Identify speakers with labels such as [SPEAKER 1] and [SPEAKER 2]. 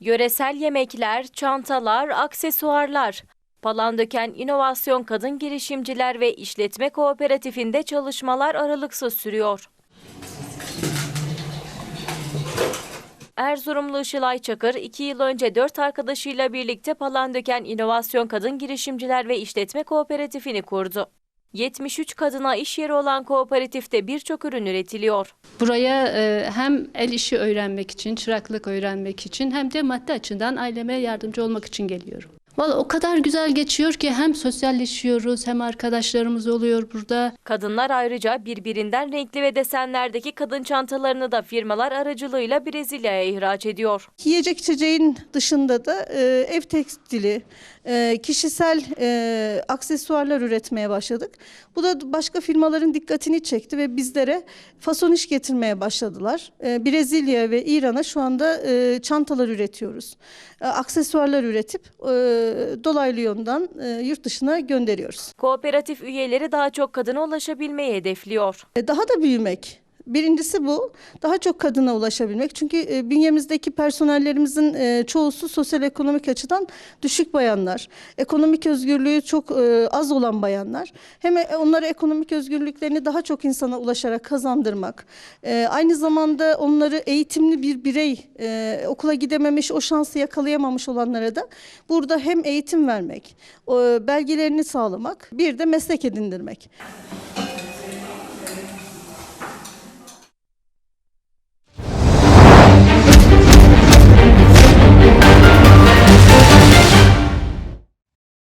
[SPEAKER 1] Yöresel yemekler, çantalar, aksesuarlar. Palandöken İnovasyon Kadın Girişimciler ve İşletme Kooperatifinde çalışmalar aralıksız sürüyor. Erzurumlu Işılay Çakır, iki yıl önce dört arkadaşıyla birlikte Palandöken İnovasyon Kadın Girişimciler ve İşletme Kooperatifini kurdu. 73 kadına iş yeri olan kooperatifte birçok ürün üretiliyor.
[SPEAKER 2] Buraya e, hem el işi öğrenmek için, çıraklık öğrenmek için hem de maddi açıdan aileme yardımcı olmak için geliyorum. Valla o kadar güzel geçiyor ki hem sosyalleşiyoruz hem arkadaşlarımız oluyor burada.
[SPEAKER 1] Kadınlar ayrıca birbirinden renkli ve desenlerdeki kadın çantalarını da firmalar aracılığıyla Brezilya'ya ihraç ediyor.
[SPEAKER 3] Yiyecek içeceğin dışında da e, ev tekstili, e, kişisel e, aksesuarlar üretmeye başladık. Bu da başka firmaların dikkatini çekti ve bizlere fason iş getirmeye başladılar. E, Brezilya ve İran'a şu anda e, çantalar üretiyoruz. E, aksesuarlar üretip e, dolaylı yoldan e, yurt dışına gönderiyoruz.
[SPEAKER 1] Kooperatif üyeleri daha çok kadına ulaşabilmeyi hedefliyor.
[SPEAKER 3] E, Daha da büyümek. Birincisi bu. Daha çok kadına ulaşabilmek. Çünkü e, bünyemizdeki personellerimizin e, çoğusu sosyal ekonomik açıdan düşük bayanlar. Ekonomik özgürlüğü çok e, az olan bayanlar. Hem e, onlara ekonomik özgürlüklerini daha çok insana ulaşarak kazandırmak. e, Aynı zamanda onları eğitimli bir birey, okula gidememiş, o şansı yakalayamamış olanlara da burada hem eğitim vermek, belgelerini sağlamak, bir de meslek edindirmek.